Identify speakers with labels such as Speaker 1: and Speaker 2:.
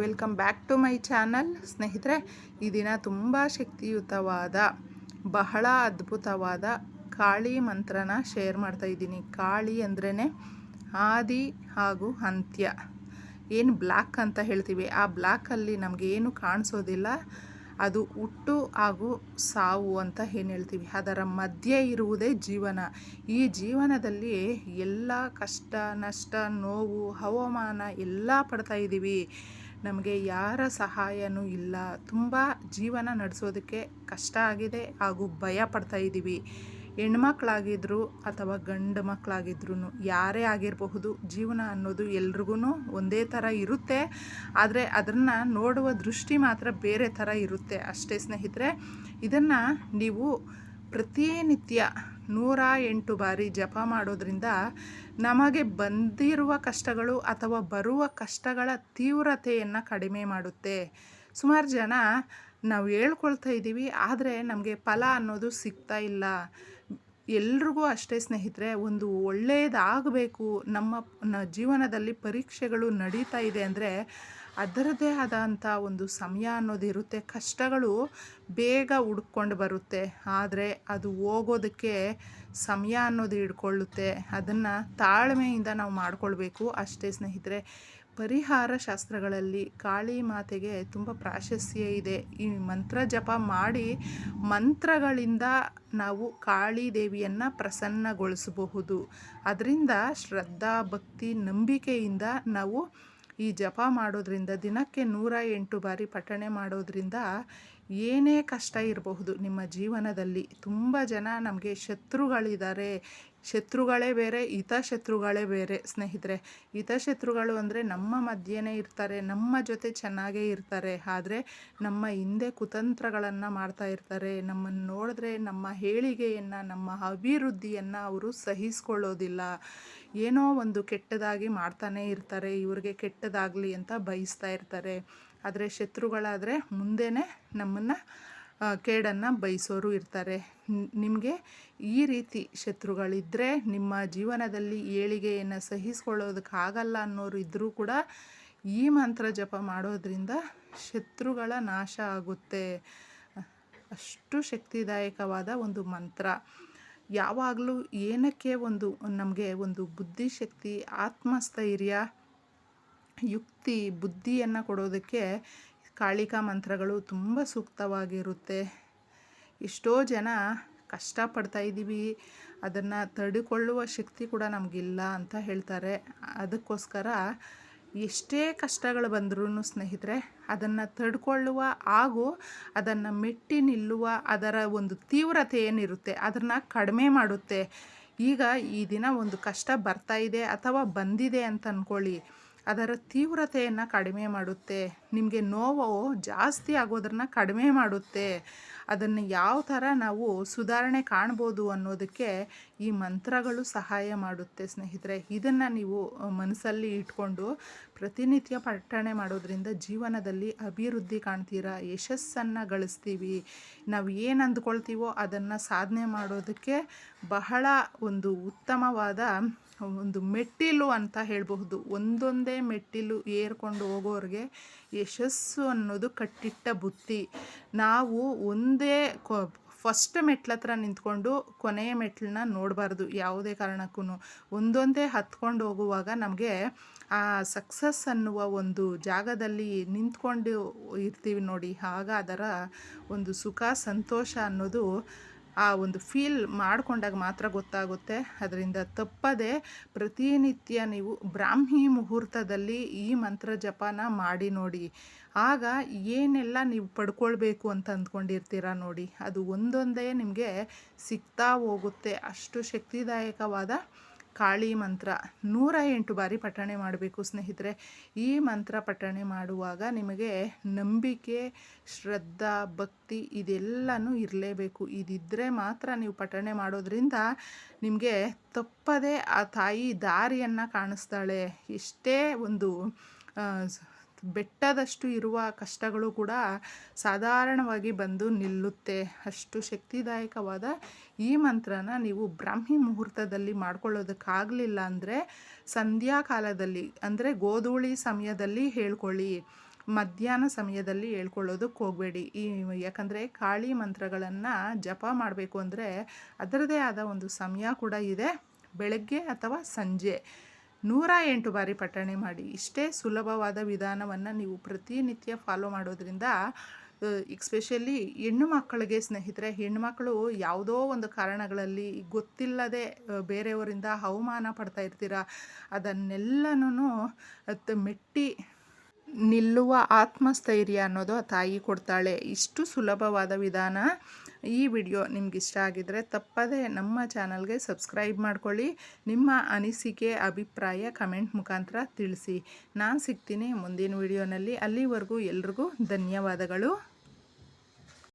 Speaker 1: Welcome back to my channel. ಸ್ನೇಹಿತರೆ, ಈ ದಿನ ತುಂಬ ಶಕ್ತಿಯುತವಾದ, ಬಹಳ ಅದ್ಭುತವಾದ ಕಾಳಿ ಮಂತ್ರನ ಶೇರ್ ಮಾಡ್ತಾ ಇದ್ದೀನಿ. ಕಾಳಿ ಅಂದ್ರೇ ಆದಿ ಹಾಗೂ ಅಂತ್ಯ. ಏನು ಬ್ಲ್ಯಾಕ್ ಅಂತ ಹೇಳ್ತೀವಿ. ಆ ಬ್ಲ್ಯಾಕಲ್ಲಿ ನಮಗೆ ಏನು ಕಾಣಿಸೋದಿಲ್ಲ. ಅದು ಹುಟ್ಟು ಹಾಗೂ ಸಾವು ಅಂತ ಏನು ಹೇಳ್ತೀವಿ. ಅದರ ಮಧ್ಯೆ ಇರುವುದೇ ಜೀವನ. ಈ ಜೀವನದಲ್ಲಿ ಎಲ್ಲ ಕಷ್ಟ, ನಷ್ಟ, ನೋವು, ಹವಾಮಾನ ಎಲ್ಲ ಪಡ್ತಾ ಇದ್ದೀವಿ ನಮಗೆ ಯಾರ ಸಹಾಯನೂ ಇಲ್ಲ. ತುಂಬ ಜೀವನ ನಡೆಸೋದಕ್ಕೆ ಕಷ್ಟ ಆಗಿದೆ ಹಾಗೂ ಭಯ ಪಡ್ತಾ ಇದ್ದೀವಿ. ಹೆಣ್ಮಕ್ಳಾಗಿದ್ರು ಅಥವಾ ಗಂಡು ಮಕ್ಕಳಾಗಿದ್ರು ಯಾರೇ ಆಗಿರಬಹುದು ಜೀವನ ಅನ್ನೋದು ಎಲ್ರಿಗೂ ಒಂದೇ ಥರ ಇರುತ್ತೆ. ಆದರೆ ಅದನ್ನು ನೋಡುವ ದೃಷ್ಟಿ ಮಾತ್ರ ಬೇರೆ ಥರ ಇರುತ್ತೆ. ಅಷ್ಟೇ ಸ್ನೇಹಿತರೆ, ಇದನ್ನು ನೀವು ಪ್ರತಿನಿತ್ಯ ನೂರ ಎಂಟು ಬಾರಿ ಜಪ ಮಾಡೋದ್ರಿಂದ ನಮಗೆ ಬಂದಿರುವ ಕಷ್ಟಗಳು ಅಥವಾ ಬರುವ ಕಷ್ಟಗಳ ತೀವ್ರತೆಯನ್ನು ಕಡಿಮೆ ಮಾಡುತ್ತೆ. ಸುಮಾರು ಜನ ನಾವು ಹೇಳ್ಕೊಳ್ತಾ ಇದ್ದೀವಿ ಆದರೆ ನಮಗೆ ಫಲ ಅನ್ನೋದು ಸಿಗ್ತಾ ಇಲ್ಲ. ಎಲ್ರಿಗೂ ಅಷ್ಟೇ ಸ್ನೇಹಿತರೆ, ಒಂದು ಒಳ್ಳೆಯದಾಗಬೇಕು ನಮ್ಮ ಜೀವನದಲ್ಲಿ ಪರೀಕ್ಷೆಗಳು ನಡೀತಾ ಇದೆ ಅಂದರೆ ಅದರದ್ದೇ ಆದಂಥ ಒಂದು ಸಮಯ ಅನ್ನೋದು ಇರುತ್ತೆ. ಕಷ್ಟಗಳು ಬೇಗ ಹುಡ್ಕೊಂಡು ಬರುತ್ತೆ. ಆದರೆ ಅದು ಹೋಗೋದಕ್ಕೆ ಸಮಯ ಅನ್ನೋದು ಹಿಡ್ಕೊಳ್ಳುತ್ತೆ. ಅದನ್ನು ತಾಳ್ಮೆಯಿಂದ ನಾವು ಮಾಡಿಕೊಳ್ಬೇಕು. ಅಷ್ಟೇ ಸ್ನೇಹಿತರೆ ಪರಿಹಾರ ಶಾಸ್ತ್ರಗಳಲ್ಲಿ ಕಾಳಿ ಮಾತೆಗೆ ತುಂಬ ಪ್ರಾಶಸ್ತ್ಯ ಇದೆ. ಈ ಮಂತ್ರ ಜಪ ಮಾಡಿ ಮಂತ್ರಗಳಿಂದ ನಾವು ಕಾಳಿ ದೇವಿಯನ್ನು ಪ್ರಸನ್ನಗೊಳಿಸಬಹುದು. ಅದರಿಂದ ಶ್ರದ್ಧಾ, ಭಕ್ತಿ, ನಂಬಿಕೆಯಿಂದ ನಾವು ಈ ಜಪ ಮಾಡೋದ್ರಿಂದ, ದಿನಕ್ಕೆ ನೂರ ಎಂಟು ಬಾರಿ ಪಠಣೆ ಮಾಡೋದ್ರಿಂದ ಏನೇ ಕಷ್ಟ ಇರಬಹುದು ನಿಮ್ಮ ಜೀವನದಲ್ಲಿ. ತುಂಬ ಜನ ನಮಗೆ ಶತ್ರುಗಳಿದ್ದಾರೆ. ಶತ್ರುಗಳೇ ಬೇರೆ ಹಿತಶತ್ರುಗಳೇ ಬೇರೆ ಸ್ನೇಹಿತರೆ. ಹಿತಶತ್ರುಗಳು ಅಂದರೆ ನಮ್ಮ ಮಧ್ಯೆನೇ ಇರ್ತಾರೆ, ನಮ್ಮ ಜೊತೆ ಚೆನ್ನಾಗೇ ಇರ್ತಾರೆ. ಆದರೆ ನಮ್ಮ ಹಿಂದೆ ಕುತಂತ್ರಗಳನ್ನು ಮಾಡ್ತಾ ಇರ್ತಾರೆ. ನಮ್ಮನ್ನು ನೋಡಿದ್ರೆ ನಮ್ಮ ಹೇಳಿಗೆಯನ್ನು, ನಮ್ಮ ಅಭಿವೃದ್ಧಿಯನ್ನು ಅವರು ಸಹಿಸ್ಕೊಳ್ಳೋದಿಲ್ಲ. ಏನೋ ಒಂದು ಕೆಟ್ಟದಾಗಿ ಮಾಡ್ತಾನೇ ಇರ್ತಾರೆ, ಇವ್ರಿಗೆ ಕೆಟ್ಟದಾಗಲಿ ಅಂತ ಬಯಸ್ತಾ ಇರ್ತಾರೆ. ಆದರೆ ಶತ್ರುಗಳಾದರೆ ಮುಂದೆನೇ ನಮ್ಮನ್ನು ಕೇಡನ್ನು ಬಯಸೋರು ಇರ್ತಾರೆ. ನಿಮಗೆ ಈ ರೀತಿ ಶತ್ರುಗಳಿದ್ದರೆ ನಿಮ್ಮ ಜೀವನದಲ್ಲಿ ಏಳಿಗೆಯನ್ನು ಸಹಿಸ್ಕೊಳ್ಳೋದಕ್ಕಾಗಲ್ಲ ಅನ್ನೋರು ಇದ್ದರೂ ಕೂಡ ಈ ಮಂತ್ರ ಜಪ ಮಾಡೋದ್ರಿಂದ ಶತ್ರುಗಳ ನಾಶ ಆಗುತ್ತೆ. ಅಷ್ಟು ಶಕ್ತಿದಾಯಕವಾದ ಒಂದು ಮಂತ್ರ. ಯಾವಾಗಲೂ ಏನಕ್ಕೆ ಒಂದು, ನಮಗೆ ಒಂದು ಬುದ್ಧಿಶಕ್ತಿ ಆತ್ಮಸ್ಥೈರ್ಯ, ಯುಕ್ತಿ, ಬುದ್ಧಿಯನ್ನು ಕೊಡೋದಕ್ಕೆ ಕಾಳಿಕಾ ಮಂತ್ರಗಳು ತುಂಬ ಸೂಕ್ತವಾಗಿರುತ್ತೆ. ಎಷ್ಟೋ ಜನ ಕಷ್ಟಪಡ್ತಾ ಇದ್ದೀವಿ. ಅದನ್ನು ತಡೆಕೊಳ್ಳುವ ಶಕ್ತಿ ಕೂಡ ನಮಗಿಲ್ಲ ಅಂತ ಹೇಳ್ತಾರೆ. ಅದಕ್ಕೋಸ್ಕರ ಎಷ್ಟೇ ಕಷ್ಟಗಳು ಬಂದರೂ ಸ್ನೇಹಿತರೆ, ಅದನ್ನು ತಡ್ಕೊಳ್ಳುವ ಹಾಗೂ ಅದನ್ನು ಮೆಟ್ಟಿ ನಿಲ್ಲುವ ಅದರ ಒಂದು ತೀವ್ರತೆ ಏನಿರುತ್ತೆ, ಅದನ್ನು ಕಡಿಮೆ ಮಾಡುತ್ತೆ. ಈಗ ಈ ದಿನ ಒಂದು ಕಷ್ಟ ಬರ್ತಾ ಇದೆ ಅಥವಾ ಬಂದಿದೆ ಅಂತ ಅಂದ್ಕೊಳ್ಳಿ ಅದರ ತೀವ್ರತೆಯನ್ನು ಕಡಿಮೆ ಮಾಡುತ್ತೆ. ನಿಮಗೆ ನೋವು ಜಾಸ್ತಿ ಆಗೋದನ್ನು ಕಡಿಮೆ ಮಾಡುತ್ತೆ. ಅದನ್ನು ಯಾವ ಥರ ನಾವು ಸುಧಾರಣೆ ಕಾಣ್ಬೋದು ಅನ್ನೋದಕ್ಕೆ ಈ ಮಂತ್ರಗಳು ಸಹಾಯ ಮಾಡುತ್ತೆ ಸ್ನೇಹಿತರೆ. ಇದನ್ನು ನೀವು ಮನಸ್ಸಲ್ಲಿ ಇಟ್ಕೊಂಡು ಪ್ರತಿನಿತ್ಯ ಪಠಣೆ ಮಾಡೋದ್ರಿಂದ ಜೀವನದಲ್ಲಿ ಅಭಿವೃದ್ಧಿ ಕಾಣ್ತೀರಾ? ಯಶಸ್ಸನ್ನು ಗಳಿಸ್ತೀವಿ. ನಾವು ಏನು ಅಂದ್ಕೊಳ್ತೀವೋ ಅದನ್ನು ಸಾಧನೆ ಮಾಡೋದಕ್ಕೆ ಬಹಳ ಒಂದು ಉತ್ತಮವಾದ ಒಂದು ಮೆಟ್ಟಿಲು ಅಂತ ಹೇಳಬಹುದು. ಒಂದೊಂದೇ ಮೆಟ್ಟಿಲು ಏರ್ಕೊಂಡು ಹೋಗೋರಿಗೆ ಯಶಸ್ಸು ಅನ್ನೋದು ಕಟ್ಟಿಟ್ಟ ಬುತ್ತಿ ನಾವು ಒಂದೇ ಫಸ್ಟ್ ಮೆಟ್ಲ ಹತ್ರ ನಿಂತ್ಕೊಂಡು ಕೊನೆಯ ಮೆಟ್ಲನ್ನ ನೋಡಬಾರ್ದು ಯಾವುದೇ ಕಾರಣಕ್ಕೂ ಒಂದೊಂದೇ ಹತ್ಕೊಂಡು ಹೋಗುವಾಗ ನಮಗೆ ಆ ಸಕ್ಸಸ್ ಅನ್ನುವ ಒಂದು ಜಾಗದಲ್ಲಿ ನಿಂತ್ಕೊಂಡು ಇರ್ತೀವಿ ನೋಡಿ. ಆಗ ಅದರ ಒಂದು ಸುಖ, ಸಂತೋಷ ಅನ್ನೋದು ಆ ಒಂದು ಫೀಲ್ ಮಾಡಿಕೊಂಡಾಗ ಮಾತ್ರ ಗೊತ್ತಾಗುತ್ತೆ. ಅದರಿಂದ ತಪ್ಪದೆ ಪ್ರತಿನಿತ್ಯ ನೀವು ಬ್ರಾಹ್ಮಿ ಮುಹೂರ್ತದಲ್ಲಿ ಈ ಮಂತ್ರ ಜಪನ ಮಾಡಿ ನೋಡಿ. ಆಗ ಏನೆಲ್ಲ ನೀವು ಪಡ್ಕೊಳ್ಬೇಕು ಅಂತ ಅಂದ್ಕೊಂಡಿರ್ತೀರ ನೋಡಿ. ಅದು ಒಂದೊಂದೇ ನಿಮಗೆ ಸಿಗ್ತಾ ಹೋಗುತ್ತೆ. ಅಷ್ಟು ಶಕ್ತಿದಾಯಕವಾದ ಕಾಳಿ ಮಂತ್ರ ನೂರ ಎಂಟು ಬಾರಿ ಪಠಣೆ ಮಾಡಬೇಕು ಸ್ನೇಹಿತರೆ. ಈ ಮಂತ್ರ ಪಠಣೆ ಮಾಡುವಾಗ ನಿಮಗೆ ನಂಬಿಕೆ, ಶ್ರದ್ಧಾ, ಭಕ್ತಿ ಇದೆಲ್ಲನೂ ಇರಲೇಬೇಕು. ಇದಿದ್ದರೆ ಮಾತ್ರ ನೀವು ಪಠಣೆ ಮಾಡೋದ್ರಿಂದ ನಿಮಗೆ ತಪ್ಪದೇ ಆ ತಾಯಿ ದಾರಿಯನ್ನು ಕಾಣಿಸ್ತಾಳೆ. ಎಷ್ಟೇ ಒಂದು ಬೆಟ್ಟದಷ್ಟು ಇರುವ ಕಷ್ಟಗಳು ಕೂಡ ಸಾಧಾರಣವಾಗಿ ಬಂದು ನಿಲ್ಲುತ್ತೆ. ಅಷ್ಟು ಶಕ್ತಿದಾಯಕವಾದ ಈ ಮಂತ್ರನ ನೀವು ಬ್ರಾಹ್ಮಿ ಮುಹೂರ್ತದಲ್ಲಿ ಮಾಡ್ಕೊಳ್ಳೋದಕ್ಕಾಗಲಿಲ್ಲ ಅಂದರೆ ಸಂಧ್ಯಾಕಾಲದಲ್ಲಿ, ಅಂದರೆ ಗೋಧೂಳಿ ಸಮಯದಲ್ಲಿ ಹೇಳ್ಕೊಳ್ಳಿ, ಮಧ್ಯಾಹ್ನ ಸಮಯದಲ್ಲಿ ಹೇಳ್ಕೊಳ್ಳೋದಕ್ಕೆ ಹೋಗಬೇಡಿ. ಈ ಯಾಕಂದರೆ ಕಾಳಿ ಮಂತ್ರಗಳನ್ನು ಜಪ ಮಾಡಬೇಕು ಅಂದರೆ ಅದರದೇ ಆದ ಒಂದು ಸಮಯ ಕೂಡ ಇದೆ, ಬೆಳಗ್ಗೆ ಅಥವಾ ಸಂಜೆ. ನೂರ ಎಂಟು ಬಾರಿ ಪಠಣೆ ಮಾಡಿ. ಇಷ್ಟೇ ಸುಲಭವಾದ ವಿಧಾನವನ್ನು ನೀವು ಪ್ರತಿನಿತ್ಯ ಫಾಲೋ ಮಾಡೋದ್ರಿಂದ ಎಕ್ಸ್ಪೆಷಲಿ ಹೆಣ್ಣು ಮಕ್ಕಳಿಗೆ ಸ್ನೇಹಿತರೆ ಹೆಣ್ಣುಮಕ್ಕಳು ಯಾವುದೋ ಒಂದು ಕಾರಣಗಳಲ್ಲಿ ಗೊತ್ತಿಲ್ಲದೆ ಬೇರೆಯವರಿಂದ ಅವಮಾನ ಪಡ್ತಾ ಇರ್ತೀರ ಅದನ್ನೆಲ್ಲನೂ ಮೆಟ್ಟಿ ನಿಲ್ಲುವ ಆತ್ಮಸ್ಥೈರ್ಯ ಅನ್ನೋದು ಆ ತಾಯಿ ಕೊಡ್ತಾಳೆ. ಇಷ್ಟು ಸುಲಭವಾದ ವಿಧಾನ. ಈ ವಿಡಿಯೋ ನಿಮ್ಗೆ ಇಷ್ಟ ಆಗಿದ್ರೆ ತಪ್ಪದೇ ನಮ್ಮ ಚಾನಲ್ಗೆ ಸಬ್ಸ್ಕ್ರೈಬ್ ಮಾಡ್ಕೊಳ್ಳಿ. ನಿಮ್ಮ ಅನಿಸಿಕೆ, ಅಭಿಪ್ರಾಯ ಕಮೆಂಟ್ ಮುಖಾಂತರ ತಿಳಿಸಿ. ನಾನು ಸಿಗ್ತೀನಿ ಮುಂದಿನ ವಿಡಿಯೋನಲ್ಲಿ. ಅಲ್ಲಿವರೆಗೂ ಎಲ್ರಿಗೂ ಧನ್ಯವಾದಗಳು.